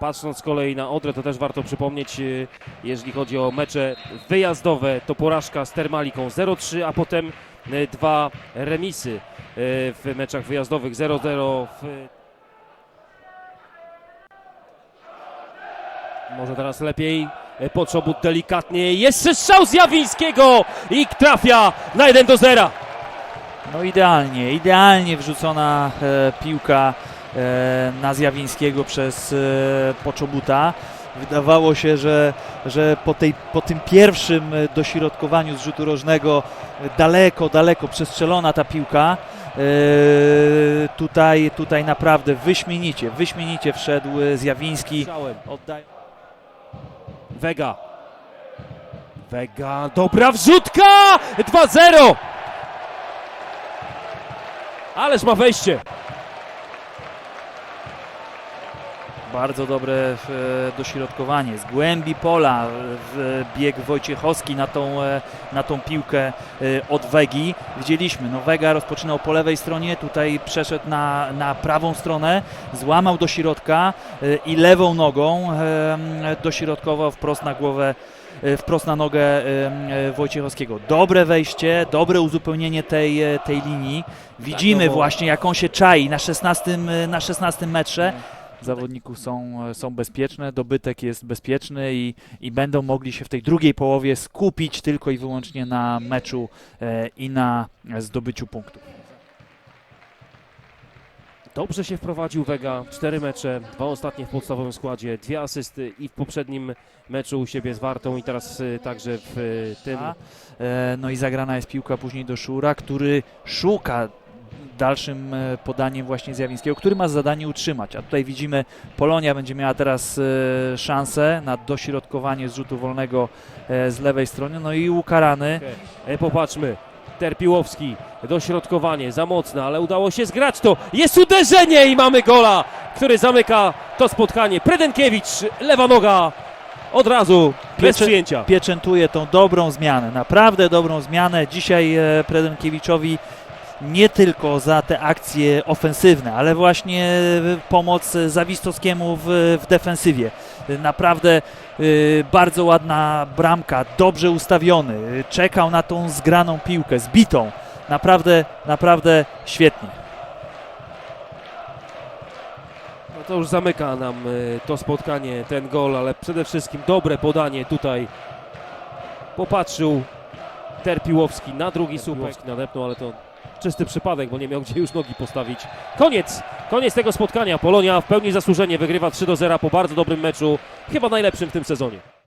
Patrząc z kolei na Odrę, to też warto przypomnieć, y, jeżeli chodzi o mecze wyjazdowe, to porażka z Termaliką 0-3, a potem y, dwa remisy y, w meczach wyjazdowych 0-0 w... Może teraz lepiej. Potrzobut delikatnie. Jeszcze strzał z Jawińskiego i trafia na 1 do 0. No idealnie, idealnie wrzucona e, piłka na Zjawińskiego przez e, Poczobuta. Wydawało się, że, że po, tej, po tym pierwszym e, dośrodkowaniu z rzutu rożnego e, daleko, daleko przestrzelona ta piłka. E, tutaj, tutaj naprawdę wyśmienicie, wyśmienicie wszedł e, Zjawiński. Oddaj... Vega. Vega, dobra wrzutka! 2-0! Ależ ma wejście. Bardzo dobre e, dośrodkowanie z głębi pola w bieg Wojciechowski na tą, e, na tą piłkę e, od Wegi. Widzieliśmy, no Wega rozpoczynał po lewej stronie, tutaj przeszedł na, na prawą stronę, złamał do środka i lewą nogą dośrodkował wprost na głowę wprost na nogę Wojciechowskiego. Dobre wejście, dobre uzupełnienie tej, tej linii. Widzimy no bo- właśnie, jak on się czai na 16, e, na 16 metrze zawodników są, są bezpieczne, dobytek jest bezpieczny i, i będą mogli się w tej drugiej połowie skupić tylko i wyłącznie na meczu e, i na zdobyciu punktów. Dobrze się wprowadził Vega. Cztery mecze, dwa ostatnie w podstawowym składzie, dwie asysty i w poprzednim meczu u siebie z Wartą i teraz y, także w y, tym. A, e, No i zagrana jest piłka później do Szura, który szuka dalszym e, podaniem właśnie Zjawińskiego, który ma zadanie utrzymać. A tutaj widzimy, Polonia będzie miała teraz e, szansę na dośrodkowanie z rzutu wolnego e, z lewej strony, no i ukarany E, Popatrzmy. Terpiłowski, dośrodkowanie, za mocne, ale udało się zgrać to. Jest uderzenie i mamy gola, który zamyka to spotkanie. Predenkiewicz, lewa noga, od razu, bez Piecze- przyjęcia. pieczętuje tą dobrą zmianę, naprawdę dobrą zmianę. Dzisiaj Predenkiewiczowi nie tylko za te akcje ofensywne, ale właśnie pomoc Zawistowskiemu w, w defensywie. Naprawdę e, bardzo ładna bramka, dobrze ustawiony, czekał na tą zgraną piłkę, zbitą. Naprawdę, naprawdę świetnie. No to już zamyka nam y, to spotkanie, ten gol, ale przede wszystkim dobre podanie tutaj. Popatrzył Terpiłowski na drugi słupek. Nadepnął, ale to czysty przypadek, bo nie miał gdzie już nogi postawić. Koniec, koniec tego spotkania. Polonia w pełni zasłużenie wygrywa 3 do 0 po bardzo dobrym meczu, chyba najlepszym w tym sezonie.